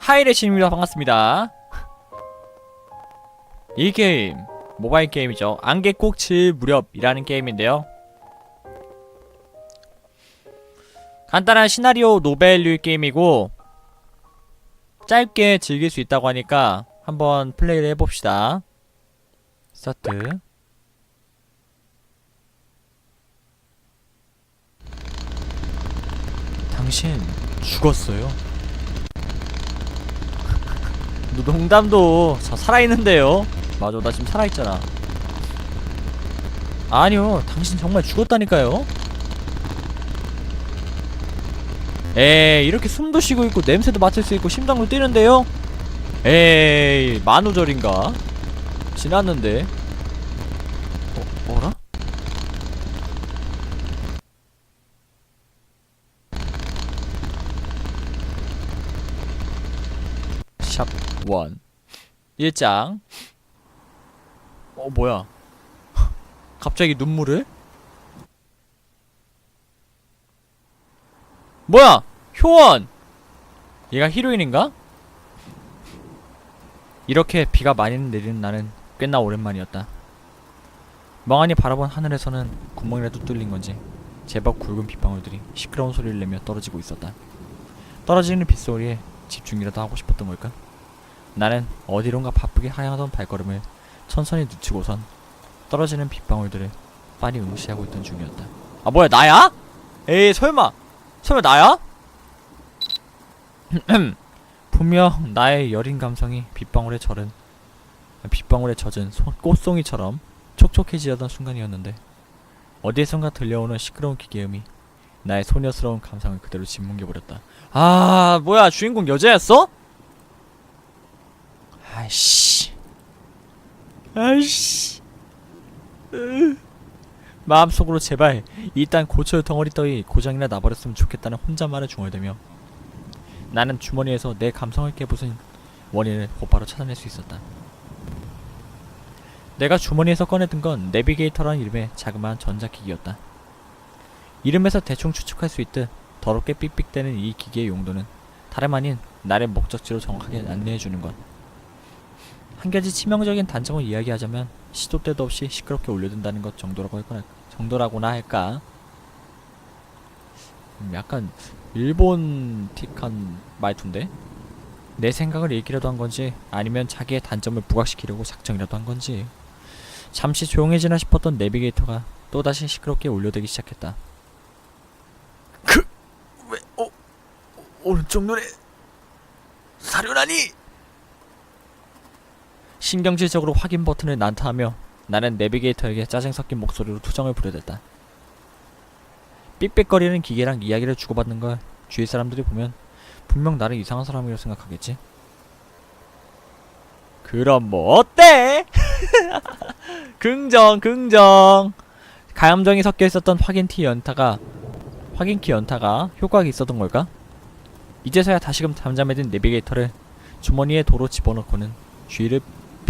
하이레신입니다. 반갑습니다. 이 게임 모바일 게임이죠. 안개 꼭칠 무렵이라는 게임인데요. 간단한 시나리오 노벨류 게임이고 짧게 즐길 수 있다고 하니까 한번 플레이를 해봅시다. 스타트. 당신 죽었어요. 너 농담도 저 살아있는데요. 맞아, 나 지금 살아있잖아. 아니요, 당신 정말 죽었다니까요. 에이, 이렇게 숨도 쉬고 있고 냄새도 맡을 수 있고 심장도 뛰는데요. 에이, 만우절인가? 지났는데. 어, 어라? 원. 1장. 어, 뭐야. 갑자기 눈물을? 뭐야! 효원! 얘가 히로인인가? 이렇게 비가 많이 내리는 날은 꽤나 오랜만이었다. 멍하니 바라본 하늘에서는 구멍이라도 뚫린 건지 제법 굵은 빗방울들이 시끄러운 소리를 내며 떨어지고 있었다. 떨어지는 빗소리에 집중이라도 하고 싶었던 걸까? 나는 어디론가 바쁘게 하향하던 발걸음을 천천히 늦추고선 떨어지는 빗방울들을 빤히 응시하고 있던 중이었다. 아 뭐야 나야? 에이 설마 설마 나야? 분명 나의 여린 감성이 빗방울에 절은 빗방울에 젖은 소- 꽃송이처럼 촉촉해지려던 순간이었는데 어디에선가 들려오는 시끄러운 기계음이 나의 소녀스러운 감상을 그대로 짓뭉개버렸다. 아 뭐야 주인공 여자였어? 아이씨 아이씨 으. 마음속으로 제발 이딴 고철 덩어리 따위 고장이나 나버렸으면 좋겠다는 혼잣말에 중얼대며 나는 주머니에서 내 감성을 깨부순 원인을 곧바로 찾아낼 수 있었다. 내가 주머니에서 꺼내든 건 내비게이터라는 이름의 자그마한 전자기기였다. 이름에서 대충 추측할 수 있듯 더럽게 삑삑대는 이 기기의 용도는 다름 아닌 나를 목적지로 정확하게 안내해주는 것. 한 가지 치명적인 단점을 이야기하자면 시도 때도 없이 시끄럽게 울려든다는 것 정도라고 할거나 정도라고나 할까. 음, 약간 일본틱한 말투인데 내 생각을 읽기라도 한 건지 아니면 자기의 단점을 부각시키려고 작정이라도 한 건지 잠시 조용해지나 싶었던 내비게이터가 또다시 시끄럽게 울려대기 시작했다. 그 왜 어, 오른쪽 눈에 사륜하니? 신경질적으로 확인 버튼을 난타하며 나는 내비게이터에게 짜증 섞인 목소리로 투정을 부려댔다. 삑삑거리는 기계랑 이야기를 주고받는 걸 주위 사람들이 보면 분명 나를 이상한 사람이라고 생각하겠지. 그럼 뭐 어때? 긍정, 긍정. 감정이 섞여 있었던 확인키 연타가 확인키 연타가 효과가 있었던 걸까? 이제서야 다시금 잠잠해진 내비게이터를 주머니에 도로 집어넣고는 주위를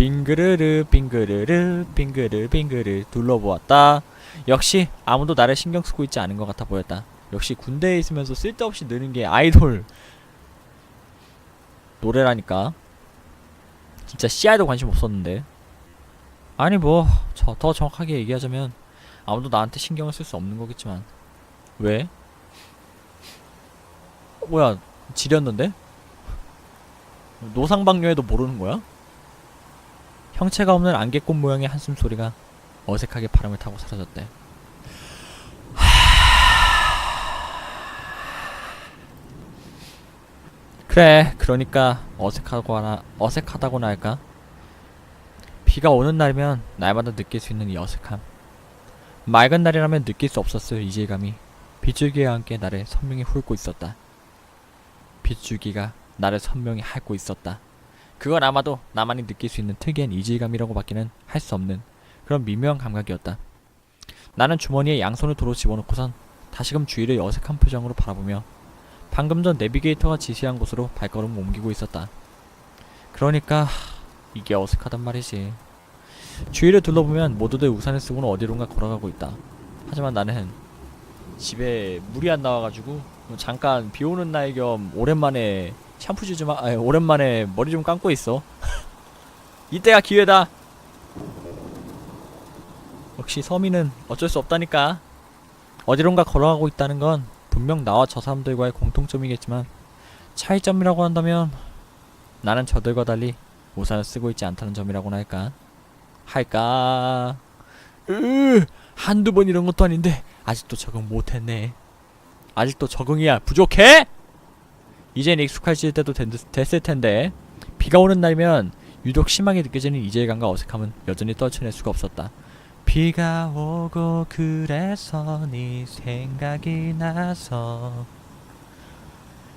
빙그르르 빙그르르 빙그르 빙그르 둘러보았다. 역시 아무도 나를 신경 쓰고 있지 않은 것 같아 보였다. 역시 군대에 있으면서 쓸데없이 느는 게 아이돌 노래라니까. 진짜 씨알도 관심 없었는데. 아니 뭐 더 정확하게 얘기하자면 아무도 나한테 신경을 쓸 수 없는 거겠지만 왜? 어, 뭐야 지렸는데? 노상방뇨에도 모르는 거야? 형체가 없는 안개꽃 모양의 한숨 소리가 어색하게 바람을 타고 사라졌대. 그래, 그러니까 어색하거나 어색하다고나 할까? 비가 오는 날이면 날마다 느낄 수 있는 이 어색함. 맑은 날이라면 느낄 수 없었을 이질감이 빗줄기와 함께 나를 선명히 훑고 있었다. 빗줄기가 나를 선명히 핥고 있었다. 그건 아마도 나만이 느낄 수 있는 특이한 이질감이라고 밖에는 할 수 없는 그런 미묘한 감각이었다. 나는 주머니에 양손을 도로 집어넣고선 다시금 주위를 어색한 표정으로 바라보며 방금 전 내비게이터가 지시한 곳으로 발걸음을 옮기고 있었다. 그러니까 이게 어색하단 말이지. 주위를 둘러보면 모두들 우산을 쓰고는 어디론가 걸어가고 있다. 하지만 나는 집에 물이 안 나와가지고 잠깐 비 오는 날 겸 오랜만에 샴푸 주지 마. 아, 오랜만에 머리 좀 감고 있어. 이때가 기회다. 역시 서민은 어쩔 수 없다니까. 어디론가 걸어가고 있다는 건 분명 나와 저 사람들과의 공통점이겠지만 차이점이라고 한다면 나는 저들과 달리 우산을 쓰고 있지 않다는 점이라고나 할까? 할까? 으, 한두 번 이런 것도 아닌데 아직도 적응 못했네. 아직도 적응이야 부족해? 이젠 익숙해질 때도 된, 됐을 텐데 비가 오는 날이면 유독 심하게 느껴지는 이질감과 어색함은 여전히 떨쳐낼 수가 없었다. 비가 오고 그래서 네 생각이 나서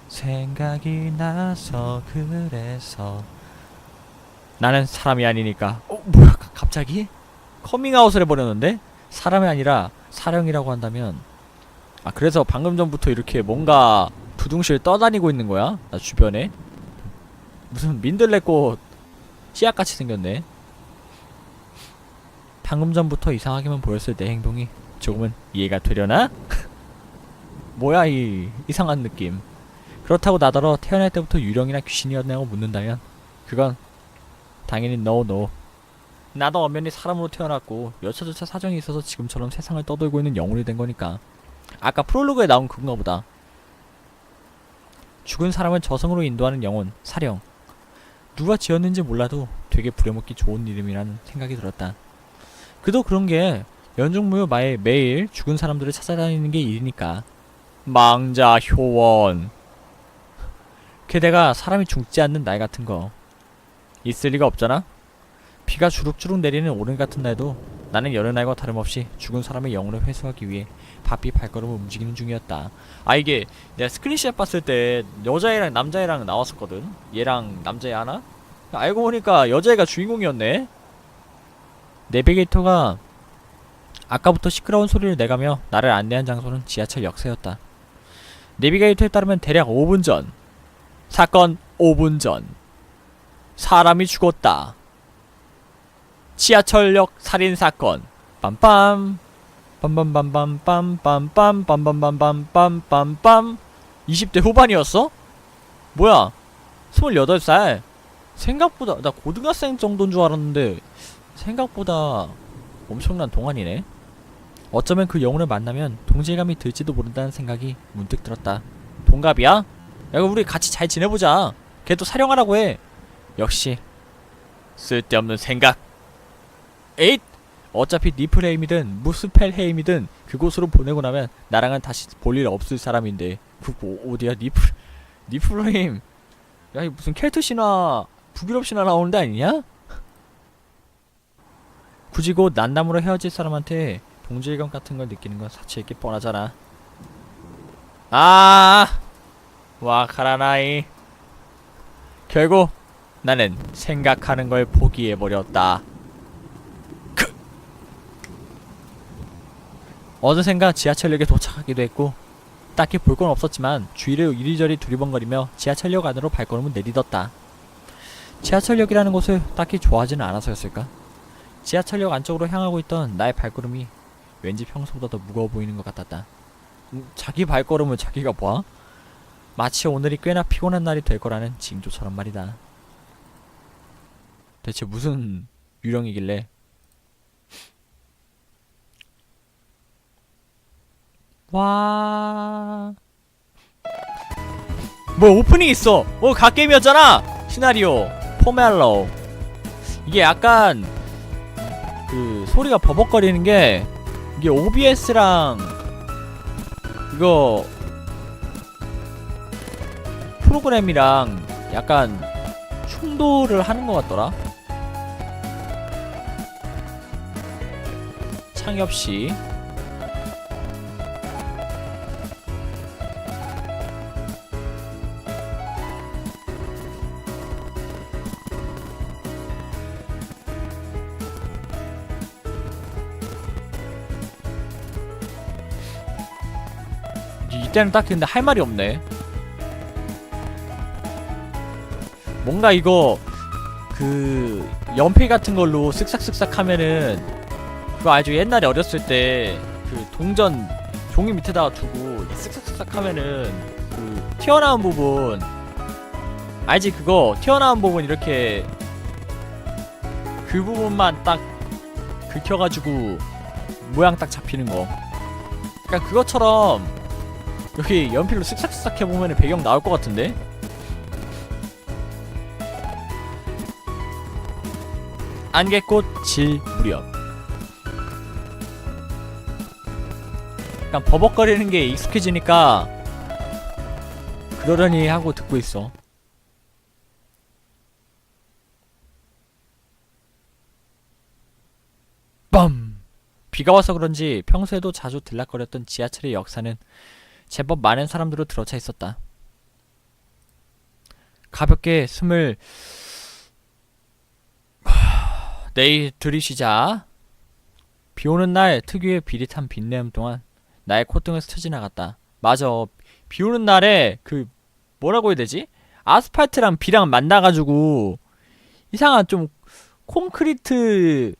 생각이 나서 그래서. 나는 사람이 아니니까. 어 뭐야? 가- 갑자기? 커밍아웃을 해버렸는데? 사람이 아니라 사령이라고 한다면. 아 그래서 방금 전부터 이렇게 뭔가 두둥실 떠다니고 있는 거야? 나 주변에? 무슨 민들레꽃 씨앗같이 생겼네. 방금 전부터 이상하게만 보였을 내 행동이 조금은 이해가 되려나? 뭐야 이 이상한 느낌. 그렇다고 나더러 태어날 때부터 유령이나 귀신이었냐고 묻는다면 그건 당연히 no 나도 엄연히 사람으로 태어났고 여차저차 사정이 있어서 지금처럼 세상을 떠돌고 있는 영혼이 된 거니까. 아까 프롤로그에 나온 그건가 보다 죽은 사람을 저승으로 인도하는 영혼 사령. 누가 지었는지 몰라도 되게 부려먹기 좋은 이름이라는 생각이 들었다. 그도 그런 게 연중무휴 매, 매일 죽은 사람들을 찾아다니는 게 일이니까. 망자 효원. 게다가 사람이 죽지 않는 날 같은 거. 있을 리가 없잖아. 비가 주룩주룩 내리는 오늘 같은 날도 나는 여느 날과 다름없이 죽은 사람의 영혼을 회수하기 위해 바삐 발걸음을 움직이는 중이었다. 아 이게 내가 스크린샷 봤을 때 여자애랑 남자애랑 나왔었거든. 얘랑 남자애 하나? 알고 보니까 여자애가 주인공이었네. 내비게이터가 아까부터 시끄러운 소리를 내가며 나를 안내한 장소는 지하철 역세였다. 내비게이터에 따르면 대략 5분 전. 사건 5분 전. 사람이 죽었다. 지하철역 살인 사건 빰빰 빰빰빰빰빰빰빰빰빰빰빰빰 20대 후반이었어? 뭐야 28살 생각보다 나 고등학생 정도인 줄 알았는데 생각보다 엄청난 동안이네. 어쩌면 그 영혼을 만나면 동질감이 들지도 모른다는 생각이 문득 들었다. 동갑이야? 야, 우리 같이 잘 지내보자. 걔도 사령하라고 해. 역시 쓸데없는 생각. 에잇! 어차피 니플헤임이든 무스펠헤임이든 그곳으로 보내고 나면 나랑은 다시 볼 일 없을 사람인데 그거 어디야 니플 니플헤임 야이 무슨 켈트 신화 북유럽 신화 나오는 데 아니냐? 굳이 곧 난남으로 헤어질 사람한테 동질감 같은 걸 느끼는 건 사치 있게 뻔하잖아. 아, 와 카라나이. 결국 나는 생각하는 걸 포기해 버렸다. 어느샌가 지하철역에 도착하기도 했고 딱히 볼 건 없었지만 주위를 이리저리 두리번거리며 지하철역 안으로 발걸음을 내딛었다. 지하철역이라는 곳을 딱히 좋아하지는 않아서였을까? 지하철역 안쪽으로 향하고 있던 나의 발걸음이 왠지 평소보다 더 무거워 보이는 것 같았다. 음, 자기 발걸음을 자기가 봐? 마치 오늘이 꽤나 피곤한 날이 될 거라는 징조처럼 말이다. 대체 무슨 유령이길래? 와. 뭐 오프닝 있어. 어 갓게임이었잖아. 시나리오 포멜로. 이게 약간 그 소리가 버벅거리는 게 이게 OBS랑 이거 프로그램이랑 약간 충돌을 하는 것 같더라. 창엽 씨. 이때는 딱히 근데 할 말이 없네. 뭔가 이거 그 연필 같은 걸로 쓱싹쓱싹 하면은 그거 아주 옛날에 어렸을 때 그 동전 종이 밑에다가 두고 쓱싹쓱싹 하면은 그 튀어나온 부분 알지 그거 튀어나온 부분 이렇게 그 부분만 딱 긁혀가지고 모양 딱 잡히는 거. 그러니까 그것처럼 여기 연필로 쓱싹쓱싹 해보면 배경 나올 것 같은데? 안개꽃 질 무렵. 약간 버벅거리는 게 익숙해지니까 그러려니 하고 듣고 있어. 빰! 비가 와서 그런지 평소에도 자주 들락거렸던 지하철의 역사는 제법 많은 사람들로 들어차 있었다. 가볍게 숨을 하, 내일 들이쉬자. 비 오는 날 특유의 비릿한 빗내음 동안 나의 콧등을 스쳐 지나갔다. 맞아. 비 오는 날에 그 뭐라고 해야 되지? 아스팔트랑 비랑 만나가지고 이상한 좀 콘크리트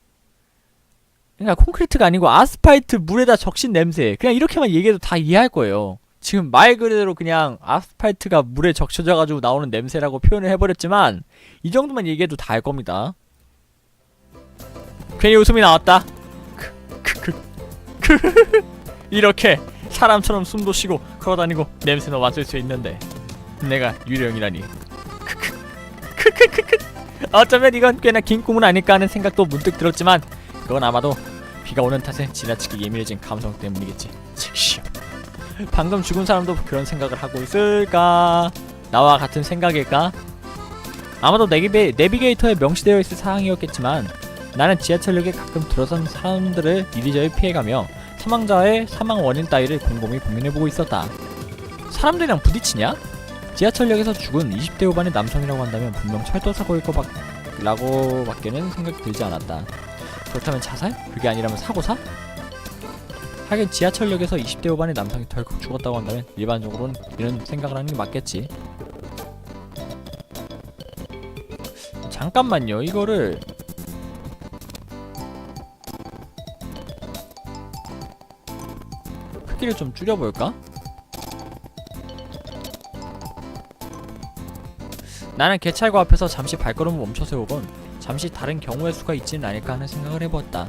그러니까 콘크리트가 아니고 아스팔트 물에다 적신 냄새. 그냥 이렇게만 얘기해도 다 이해할 거예요. 지금 말 그대로 그냥 아스팔트가 물에 적셔져가지고 나오는 냄새라고 표현을 해버렸지만 이 정도만 얘기해도 다 알 겁니다. 괜히 웃음이 나왔다. 이렇게 사람처럼 숨도 쉬고 걸어다니고 냄새도 맡을 수 있는데 내가 유령이라니. 어쩌면 이건 꽤나 긴 꿈은 아닐까 하는 생각도 문득 들었지만 그건 아마도 비가 오는 탓에 지나치게 예민해진 감성 때문이겠지. 즉시. 방금 죽은 사람도 그런 생각을 하고 있을까? 나와 같은 생각일까? 아마도 내비게, 내비게이터에 명시되어 있을 사항이었겠지만 나는 지하철역에 가끔 들어선 사람들을 이리저리 피해가며 사망자의 사망 원인 따위를 곰곰이 고민해보고 있었다. 사람들이랑 부딪히냐? 지하철역에서 죽은 20대 후반의 남성이라고 한다면 분명 철도 사고일 거라고 밖에는 생각이 들지 않았다. 그렇다면 자살? 그게 아니라면 사고사? 하긴 지하철역에서 20대 후반의 남성이 덜컥 죽었다고 한다면 일반적으로는 이런 생각을 하는 게 맞겠지. 잠깐만요. 이거를 크기를 좀 줄여볼까? 나는 개찰구 앞에서 잠시 발걸음을 멈춰 세우곤 잠시 다른 경우의 수가 있지는 않을까 하는 생각을 해보았다.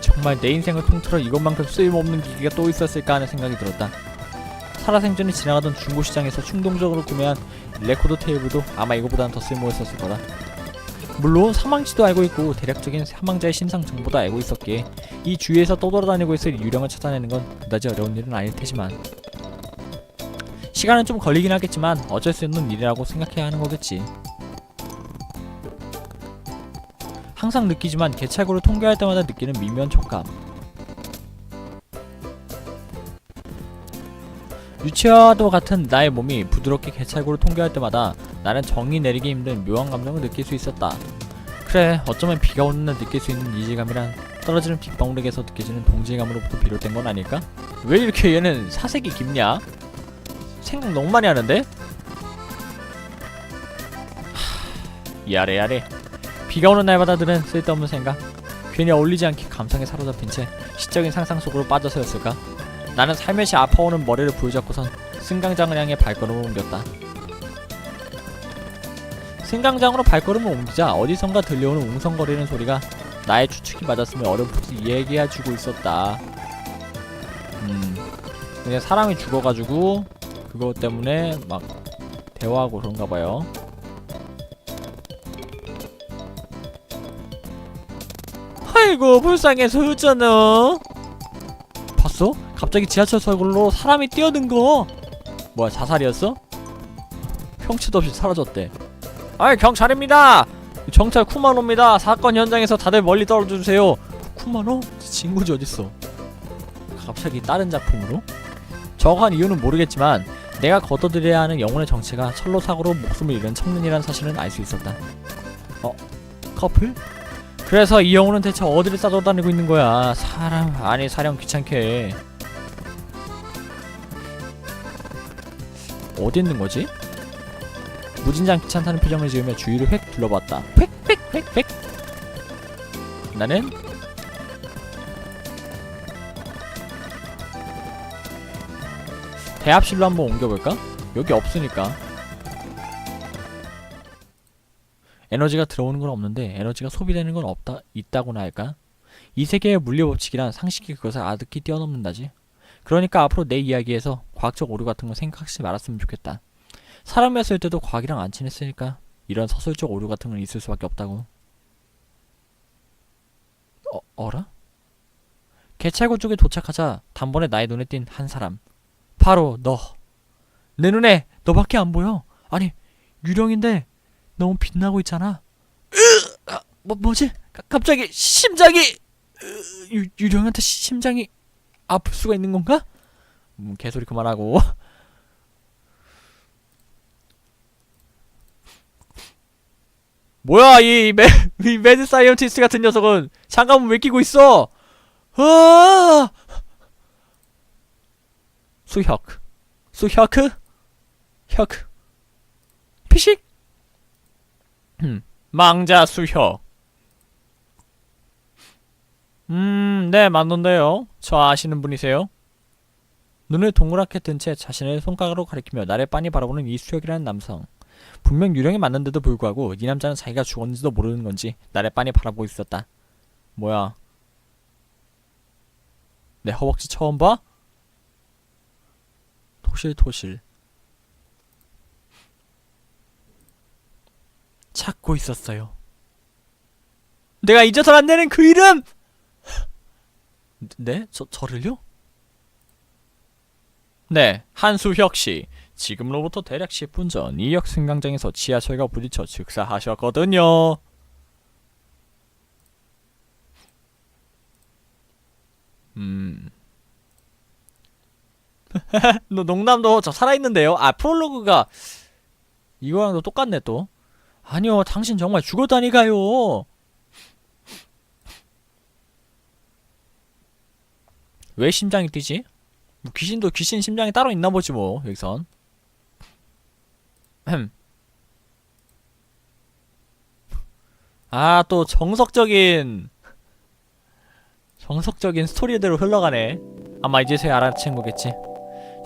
정말 내 인생을 통틀어 이것만큼 쓸모없는 기기가 또 있었을까 하는 생각이 들었다. 살아생전에 지나가던 중고시장에서 충동적으로 구매한 레코드 테이블도 아마 이거보다는 더 쓸모있었을 거다. 물론 사망지도 알고 있고 대략적인 사망자의 신상 정보도 알고 있었기에 이 주위에서 떠돌아다니고 있을 유령을 찾아내는 건 그다지 어려운 일은 아닐 테지만 시간은 좀 걸리긴 하겠지만 어쩔 수 없는 일이라고 생각해야 하는 거겠지. 항상 느끼지만 개찰구를 통과할 때마다 느끼는 미묘한 촉감. 유치와도 같은 나의 몸이 부드럽게 개찰구를 통과할 때마다 나는 정이 내리기 힘든 묘한 감정을 느낄 수 있었다. 그래, 어쩌면 비가 오는 날 느낄 수 있는 이질감이란 떨어지는 빗방울에게서 느껴지는 동질감으로부터 비롯된 건 아닐까? 왜 이렇게 얘는 사색이 깊냐? 생각 너무 많이 하는데? 하... 야래 야래. 비가 오는 날마다 드는 쓸데없는 생각 괜히 어울리지 않게 감상에 사로잡힌 채 시적인 상상 속으로 빠져서였을까? 나는 살며시 아파오는 머리를 부여잡고선 승강장을 향해 발걸음을 옮겼다. 승강장으로 발걸음을 옮기자 어디선가 들려오는 웅성거리는 소리가 나의 추측이 맞았음을 어렴풋이 얘기해주고 있었다. 음 그냥 사람이 죽어가지고 그것 때문에 막 대화하고 그런가봐요 아이고 불쌍해서 웃잖아 봤어? 갑자기 지하철 설골로 사람이 뛰어든 거 뭐야 자살이었어? 형체도 없이 사라졌대 아이 경찰입니다 경찰 쿠마노입니다 사건 현장에서 다들 멀리 떨어져주세요 쿠마노? 친구지 어딨어 갑자기 다른 작품으로? 저거 한 이유는 모르겠지만 내가 걷어들여야 하는 영혼의 정체가 철로 사고로 목숨을 잃은 청년이라는 사실은 알 수 있었다. 어? 커플? 그래서 이 영혼은 대체 어디를 싸돌아다니고 있는 거야? 사람 아니 사령 귀찮게. 어디 있는 거지? 무진장 귀찮다는 표정을 지으며 주위를 획 둘러봤다. 획획획획. 나는 대합실로 한번 옮겨볼까? 여기 없으니까 에너지가 들어오는 건 없는데 에너지가 소비되는 건 없다 있다고나 할까? 이 세계의 물리 법칙이란 상식이 그것을 아득히 뛰어넘는다지. 그러니까 앞으로 내 이야기에서 과학적 오류 같은 거 생각하지 말았으면 좋겠다. 사람이었을 때도 과학이랑 안 친했으니까 이런 서술적 오류 같은 건 있을 수밖에 없다고. 어, 어라? 개찰구 쪽에 도착하자 단번에 나의 눈에 띈 한 사람. 바로 너. 내 눈에 너밖에 안 보여. 아니 유령인데 너무 빛나고 있잖아. 으, 아, 뭐 뭐지? 가, 갑자기 심장이 으, 유, 유령한테 시- 심장이 아플 수가 있는 건가? 음, 개소리 그만하고. 뭐야 이, 매, 이 매드 사이언티스트 같은 녀석은 장갑은 왜 끼고 있어? 아! 수혁 수혁크 혁 피식 음, 망자 수혁 음, 네, 맞는데요. 저 아시는 분이세요? 눈을 동그랗게 뜬 채 자신을 손가락으로 가리키며 나를 빤히 바라보는 이 수혁이라는 남성. 분명 유령이 맞는데도 불구하고 이 남자는 자기가 죽었는지도 모르는 건지 나를 빤히 바라보고 있었다. 뭐야? 내 허벅지 처음 봐? 토실토실. 찾고 있었어요. 내가 잊어서는 안 되는 그 이름! 네? 저, 저를요? 네, 한수혁 씨. 지금로부터 대략 10분 전 이역 승강장에서 지하철과 부딪혀 즉사하셨거든요. 음. 너 농담도 저 살아있는데요? 아, 프롤로그가 이거랑도 똑같네 또. 아니요, 당신 정말 죽었다니까요. 왜 심장이 뛰지? 뭐 귀신도 귀신 심장이 따로 있나 보지 뭐 여기선. 아, 또 정석적인 정석적인 스토리대로 흘러가네. 아마 이제서야 알아챈 거겠지.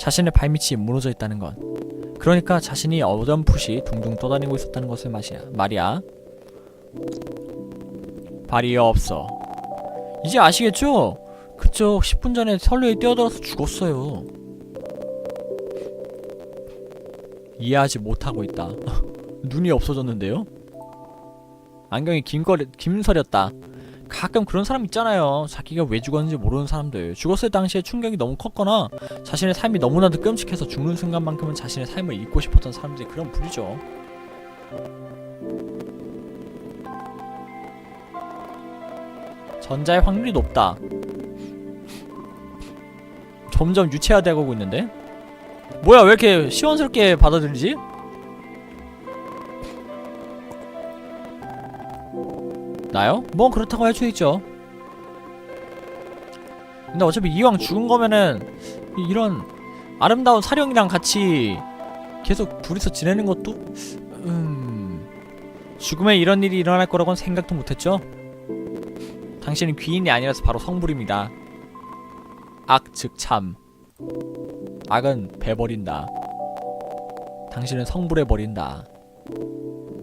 자신의 발밑이 무너져 있다는 건. 그러니까 자신이 어렴풋이 둥둥 떠다니고 있었다는 것을 마시야, 말이야. 발이 없어. 이제 아시겠죠? 그쪽 10분 전에 선로에 뛰어들어서 죽었어요. 이해하지 못하고 있다. 눈이 없어졌는데요? 안경이 김거리, 김서렸다. 가끔 그런 사람 있잖아요. 자기가 왜 죽었는지 모르는 사람들. 죽었을 당시에 충격이 너무 컸거나 자신의 삶이 너무나도 끔찍해서 죽는 순간만큼은 자신의 삶을 잊고 싶었던 사람들이 그런 부류죠. 전자의 확률이 높다. 점점 유체화되고 있는데? 뭐야 왜 이렇게 시원스럽게 받아들이지? 나요? 뭐 그렇다고 할 수 있죠. 근데 어차피 이왕 죽은 거면은 이- 이런 아름다운 사령이랑 같이 계속 둘이서 지내는 것도 음 죽음에 이런 일이 일어날 거라고는 생각도 못했죠. 당신은 귀인이 아니라서 바로 성불입니다. 악 즉 참. 악은 배버린다. 당신은 성불해 버린다.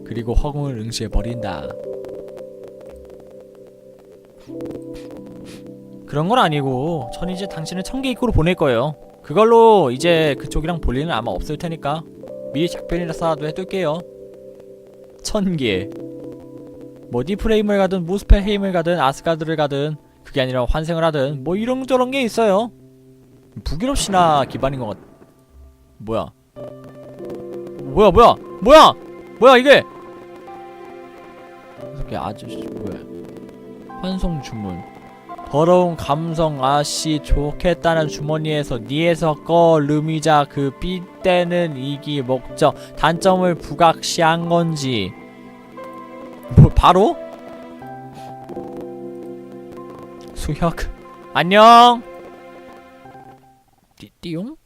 그리고 허공을 응시해 버린다. 그런 건 아니고 전 이제 당신을 청계 입구로 보낼 거예요. 그걸로 이제 그쪽이랑 볼 일은 아마 없을 테니까 미리 작별이라서라도 해둘게요. 천개. 뭐 디프레임을 가든 무스펠헤임을 가든 아스가드를 가든 그게 아니라 환생을 하든 뭐 이런저런 게 있어요. 북유럽시나 기반인 것 같. 뭐야? 뭐야 뭐야 뭐야 뭐야 이게? 이게 아저씨 뭐야? 환송 주문 더러운 감성 아씨 좋겠다는 주머니에서 니에서 꺼 르미자 그 삐때는 이기 목적 단점을 부각시한 건지 뭐 바로? 수혁 안녕 띠, 띠용?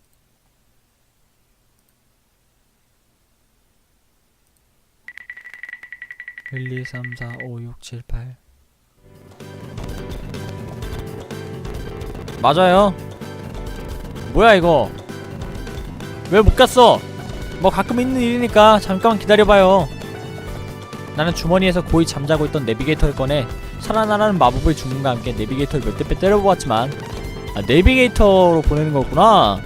일, 이, 삼, 사, 오, 육, 칠, 팔 맞아요. 뭐야 이거? 왜 못 갔어? 뭐 가끔 있는 일이니까 잠깐만 기다려봐요. 나는 주머니에서 고이 잠자고 있던 내비게이터를 꺼내 살아나라는 마법의 주문과 함께 내비게이터를 몇 대빼 때려보았지만 아 내비게이터로 보내는 거구나.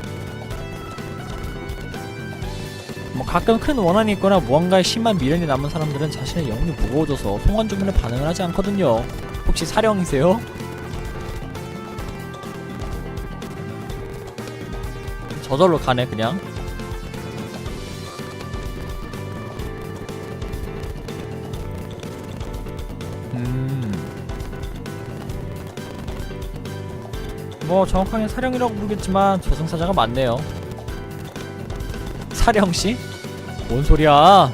뭐 가끔 큰 원한이 있거나 무언가에 심한 미련이 남은 사람들은 자신의 영혼이 무거워져서 송환 주문에 반응을 하지 않거든요. 혹시 사령이세요? 저절로 가네 그냥 음뭐 정확하게 사령이라고 부르겠지만 저승사자가 많네요 사령씨? 뭔 소리야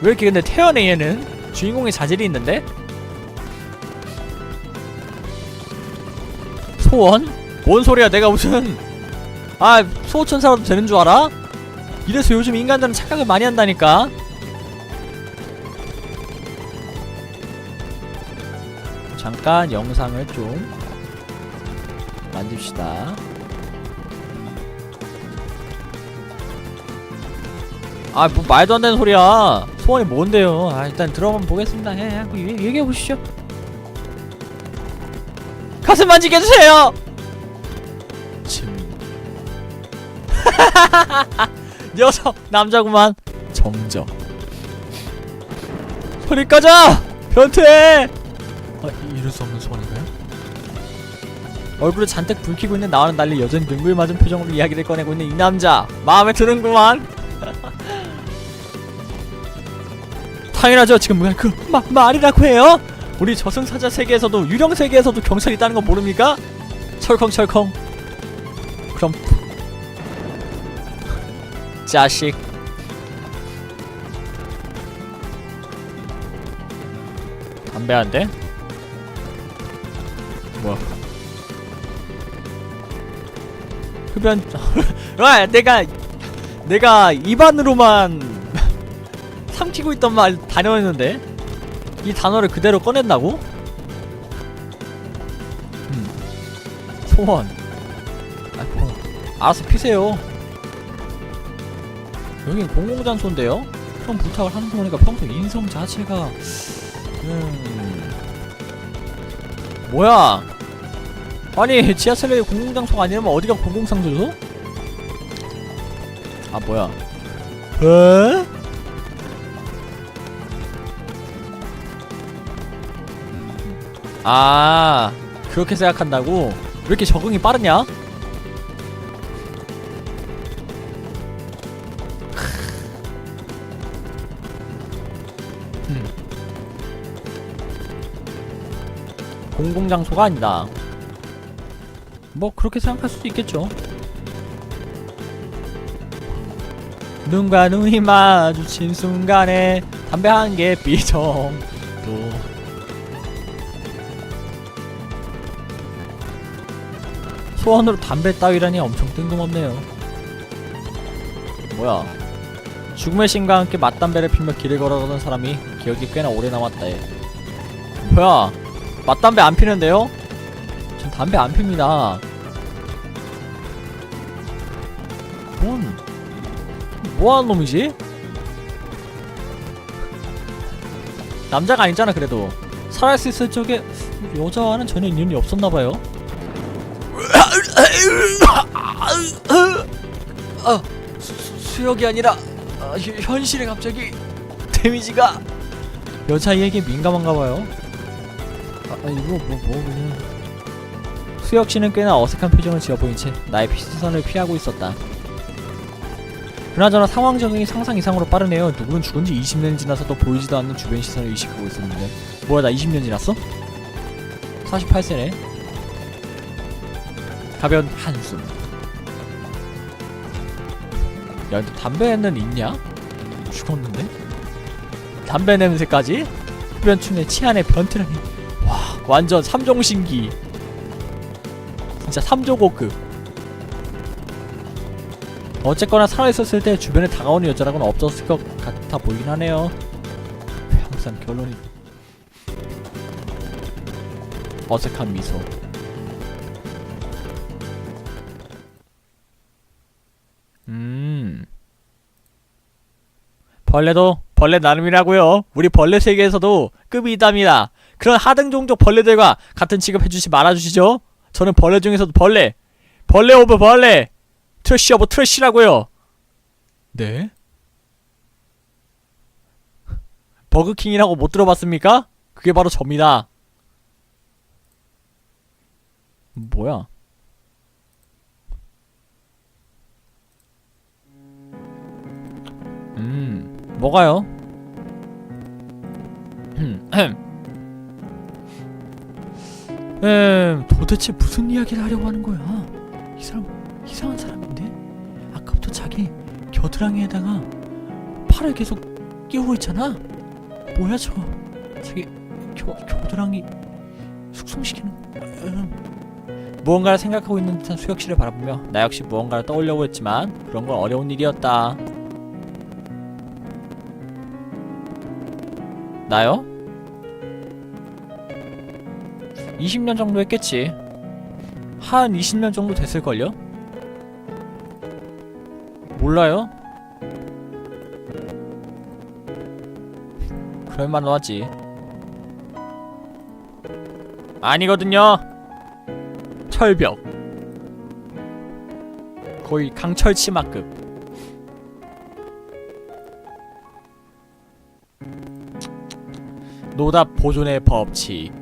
왜 이렇게 근데 태연해 얘는 주인공의 자질이 있는데? 소원? 뭔 소리야 내가 무슨 아 소천사라도 되는 줄 알아? 이래서 요즘 인간들은 착각을 많이 한다니까. 잠깐 영상을 좀 만집시다. 아 뭐 말도 안 되는 소리야. 소원이 뭔데요? 아 일단 들어만 보겠습니다. 예, 예, 얘- 얘기해 보시죠. 가슴 만지게 해주세요 녀석 남자구만. 정적 소리 꺼져! 변태! 아 이- 이럴 수 없는 소원인가요? 얼굴에 잔뜩 붉히고 있는 나와는 달리 여전히 능글 맞은 표정으로 이야기를 꺼내고 있는 이 남자. 마음에 드는구만. 당연하죠. 지금 뭐야 그 마, 말이라고 해요? 우리 저승사자 세계에서도 유령 세계에서도 경찰이 있다는 거 모릅니까? 철컹철컹. 그럼 자식. 담배 한 대? 뭐야? 흡연 와 내가 내가 입안으로만 삼키고 있던 말 단어였는데? 이 단어를 그대로 꺼낸다고? 음. 소원. 아이고 알아서 피세요 여긴 공공장소인데요? 그런 부탁을 하는 거 보니까 평소 인성 자체가 음 뭐야 아니 지하철에 공공장소가 아니면 어디가 공공장소죠? 아 뭐야 에? 아 그렇게 생각한다고? 왜 이렇게 적응이 빠르냐? 공공장소가 아니다 뭐 그렇게 생각할 수도 있겠죠 눈과 눈이 마주친 순간에 담배 한 개 삐정 또 소원으로 담배 따위라니 엄청 뜬금없네요. 뭐야? 죽음의 신과 함께 맞담배를 피며 길을 걸어가던 사람이 기억이 꽤나 오래 남았다. 얘. 뭐야? 맞담배 안 피는데요? 전 담배 안 핍니다. 뭔? 뭐하는 놈이지? 남자가 아니잖아 그래도 살아있을 적에 여자와는 전혀 인연이 없었나봐요 아, 수, 수역이 아니라 아, 현- 현실에 갑자기 데미지가 여자에게 민감한가 봐요. 아, 아, 이거 뭐, 뭐 그냥 수혁 씨는 꽤나 어색한 표정을 지어 보인 채 나의 시선을 피하고 있었다. 그나저나 상황 적응이 상상 이상으로 빠르네요. 누구는 죽은 지 20년이 지나서도 보이지도 않는 주변 시선을 의식하고 있었는데 뭐야 나 20년 지났어? 48세네 가벼운 한숨. 야, 근데 담배는 있냐? 죽었는데? 담배 냄새까지? 흡연충의 치안의 변태라니. 와, 완전 삼종신기. 진짜 삼조고급. 어쨌거나 살아있었을 때 주변에 다가오는 여자라고는 없었을 것 같아 보이긴 하네요. 항상 결론이 어색한 미소. 음. 벌레도 벌레 나름이라고요. 우리 벌레 세계에서도 급이 있답니다. 그런 하등 종족 벌레들과 같은 취급 해주지 말아주시죠. 저는 벌레 중에서도 벌레, 벌레 오브 벌레, 트래쉬 오브 트래쉬라고요. 네? 버그킹이라고 못 들어봤습니까? 그게 바로 접니다. 뭐야? 음, 뭐가요? 음, 도대체 무슨 이야기를 하려고 하는 거야? 이 사람 이상한 사람인데? 아까부터 자기 겨드랑이에다가 팔을 계속 끼우고 있잖아. 뭐야 저거? 자기 겨, 겨드랑이 숙성시키는 음. 무언가를 생각하고 있는 듯한 수혁 씨를 바라보며 나 역시 무언가를 떠올려고 했지만 그런 건 어려운 일이었다. 나요? 20년 정도 했겠지. 한 20년 정도 됐을걸요? 몰라요? 그럴만도 하지. 아니거든요. 철벽. 거의 강철 치마급. 노답 보존의 법칙.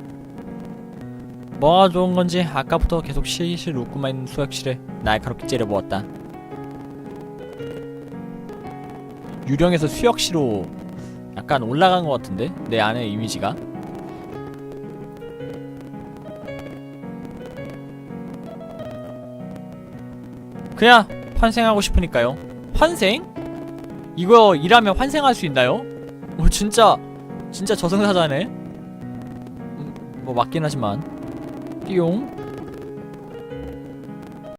뭐가 좋은 건지 아까부터 계속 실실 웃고만 있는 수혁씨를 날카롭게 째려보았다. 유령에서 수혁씨로 약간 올라간 것 같은데 내 안의 이미지가. 그냥 환생하고 싶으니까요. 환생? 이거 일하면 환생할 수 있나요? 오 진짜 진짜 저승사자네. 음, 뭐 맞긴 하지만. 띠용